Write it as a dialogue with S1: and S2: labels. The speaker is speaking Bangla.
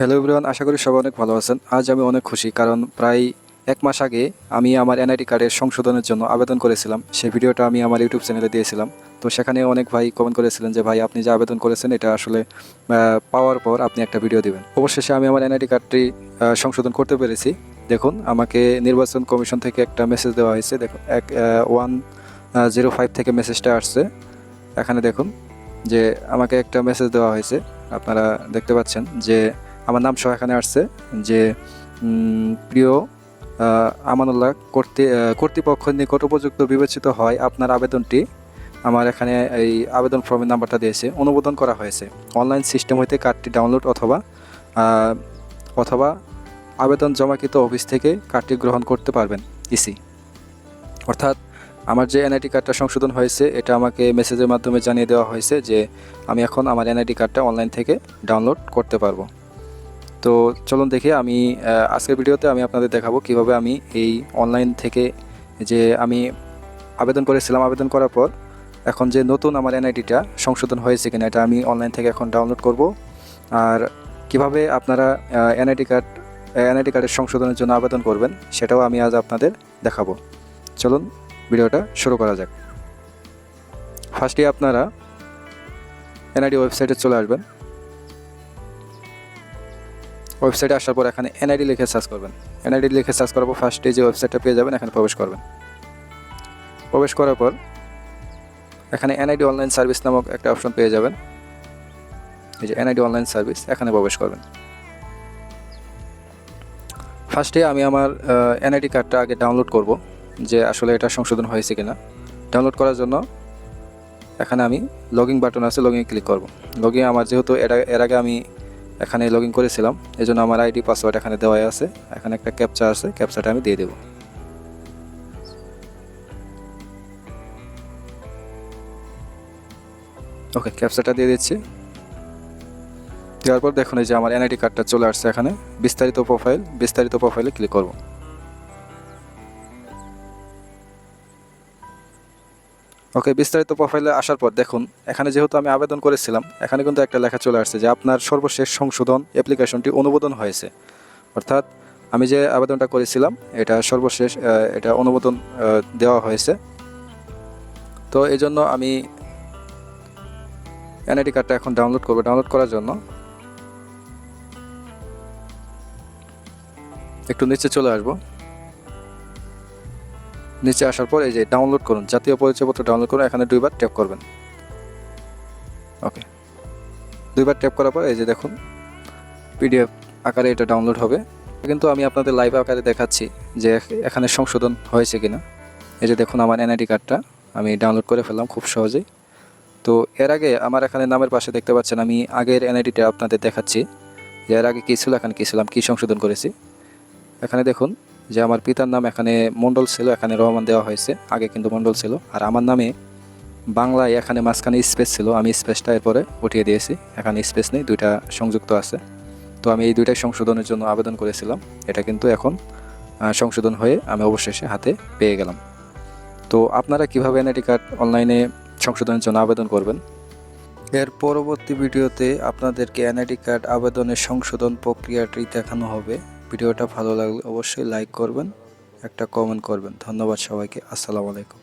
S1: হ্যালো এভরিওয়ান আশা করি সবাই অনেক ভালো আছেন। আজ আমি অনেক খুশি কারণ প্রায় এক মাস আগে আমি আমার এনআইডি কার্ডের সংশোধনের জন্য আবেদন করেছিলাম। সেই ভিডিওটা আমি আমার ইউটিউব চ্যানেলে দিয়েছিলাম। তো সেখানে অনেক ভাই কমেন্ট করেছিলেন যে, ভাই, আপনি যে আবেদন করেছেন, এটা আসলে পাওয়ার পর আপনি একটা ভিডিও দিবেন। অবশেষে আমি আমার এনআইডি কার্ডটি সংশোধন করতে পেরেছি। দেখুন, আমাকে নির্বাচন কমিশন থেকে একটা মেসেজ দেওয়া হয়েছে। দেখুন, এক ওয়ান জিরো ফাইভ থেকে মেসেজটা আসছে। এখানে দেখুন যে, আমাকে একটা মেসেজ দেওয়া হয়েছে। আপনারা দেখতে পাচ্ছেন যে আমার নাম সহ এখানে আসছে যে প্রিয় আমানুল্লাহ কর্তৃ আহ, কর্তৃপক্ষের নিকট উপযুক্ত বিবেচিত হয় আপনার আবেদনটি। আমার এখানে এই আবেদন ফর্মের নাম্বারটা দিয়েছে। অনুমোদন করা হয়েছে। অনলাইন সিস্টেম হইতে কার্ডটি ডাউনলোড অথবা অথবা আবেদন জমাকৃত অফিস থেকে কার্ডটি গ্রহণ করতে পারবেন। ইসি অর্থাৎ আমার যে এনআইডি কার্ডটা সংশোধন হয়েছে এটা আমাকে মেসেজের মাধ্যমে জানিয়ে দেওয়া হয়েছে যে আমি এখন আমার এনআইডি কার্ডটা অনলাইন থেকে ডাউনলোড করতে পারব। তো চলুন দেখি, আমি আজকের ভিডিওতে আমি আপনাদের দেখাবো কীভাবে আমি এই অনলাইন থেকে যে আমি আবেদন করেছিলাম, আবেদন করার পর এখন যে নতুন আমার এনআইডিটা সংশোধন হয়েছে কিনা, এটা আমি অনলাইন থেকে এখন ডাউনলোড করব। আর কীভাবে আপনারা এনআইডি কার্ড এনআইডি কার্ডের সংশোধনের জন্য আবেদন করবেন, সেটাও আমি আজ আপনাদের দেখাবো। চলুন ভিডিওটা শুরু করা যাক। ফার্স্টে আপনারা এনআইডি ওয়েবসাইটে চলে আসবেন। ওয়েবসাইটে আসার পর এখানে এনআইডি লিখে সার্চ করবেন। এনআইডি লিখে সার্চ করার পর ফার্স্টে যে ওয়েবসাইটটা পেয়ে যাবেন, এখানে প্রবেশ করবেন। প্রবেশ করার পর এখানে এনআইডি অনলাইন সার্ভিস নামক একটা অপশন পেয়ে যাবেন। এই যে এনআইডি অনলাইন সার্ভিস এখানে প্রবেশ করবেন। ফার্স্টে আমি আমার এনআইডি কার্ডটা আগে ডাউনলোড করব, যে আসলে এটা সংশোধন হয়েছে কিনা। ডাউনলোড করার জন্য এখানে আমি লগিং বাটন আছে লগিং ক্লিক করব। লগিং আমার যেহেতু এর আগে আমি এখানে লগ ইন করেছিলাম এই জন্য আমার আইডি পাসওয়ার্ড এখানে দেওয়াই আছে। এখানে একটা ক্যাপচা আছে ক্যাপচাটা আমি দিয়ে দেবো। ওকে ক্যাপচাটা দিয়ে দিচ্ছি। দেওয়ার পর দেখুন এই যে আমার এনআইডি কার্ডটা চলে আসছে এখানে। বিস্তারিত প্রোফাইল বিস্তারিত প্রোফাইলে ক্লিক করব। ওকে বিস্তারিত প্রোফাইলে আসার পর দেখুন, এখানে যেহেতু আমি আবেদন করেছিলাম, এখানে কিন্তু একটা লেখা চলে আসছে যে আপনার সর্বশেষ সংশোধন অ্যাপ্লিকেশনটি অনুমোদন হয়েছে। অর্থাৎ আমি যে আবেদনটা করেছিলাম, এটা সর্বশেষ এটা অনুমোদন দেওয়া হয়েছে। তো এই জন্য আমি এনআইডি কার্ডটা এখন ডাউনলোড করব। ডাউনলোড করার জন্য একটু নিচে চলে আসব। নিচে আসার পর এই যে ডাউনলোড করুন, জাতীয় পরিচয়পত্র ডাউনলোড করুন, এখানে দুইবার ট্যাপ করবেন। ওকে দুইবার ট্যাপ করার পর এই যে দেখুন পিডিএফ আকারে এটা ডাউনলোড হবে। কিন্তু আমি আপনাদের লাইভ আকারে দেখাচ্ছি যে এখানে সংশোধন হয়েছে কিনা। এই যে দেখুন আমার এনআইডি কার্ডটা আমি ডাউনলোড করে ফেললাম খুব সহজেই। তো এর আগে আমার এখানে নামের পাশে দেখতে পাচ্ছেন, আমি আগের এনআইডিটা আপনাদের দেখাচ্ছি। যে এর আগে কী ছিল, এখানে কী ছিলাম, কী সংশোধন করেছি? এখানে দেখুন যে আমার পিতার নাম এখানে মণ্ডল ছিল, এখানে রহমান দেওয়া হয়েছে। আগে কিন্তু মণ্ডল ছিল। আর আমার নামে বাংলায় এখানে মাঝখানে স্পেস ছিল। আমি স্পেসটা এরপরে উঠিয়ে দিয়েছি। এখানে স্পেস নেই, দুইটা সংযুক্ত আছে। তো আমি এই দুইটাই সংশোধনের জন্য আবেদন করেছিলাম। এটা কিন্তু এখন সংশোধন হয়ে আমি অবশেষে হাতে পেয়ে গেলাম। তো আপনারা কীভাবে এনআইডি কার্ড অনলাইনে সংশোধনের জন্য আবেদন করবেন? এর পরবর্তী ভিডিওতে আপনাদেরকে এনআইডি কার্ড আবেদনের সংশোধন প্রক্রিয়াটি দেখানো হবে। ভিডিওটা ভালো লাগলে অবশ্যই লাইক করবেন একটা কমেন্ট করবেন। ধন্যবাদ সবাইকে আসসালামু আলাইকুম।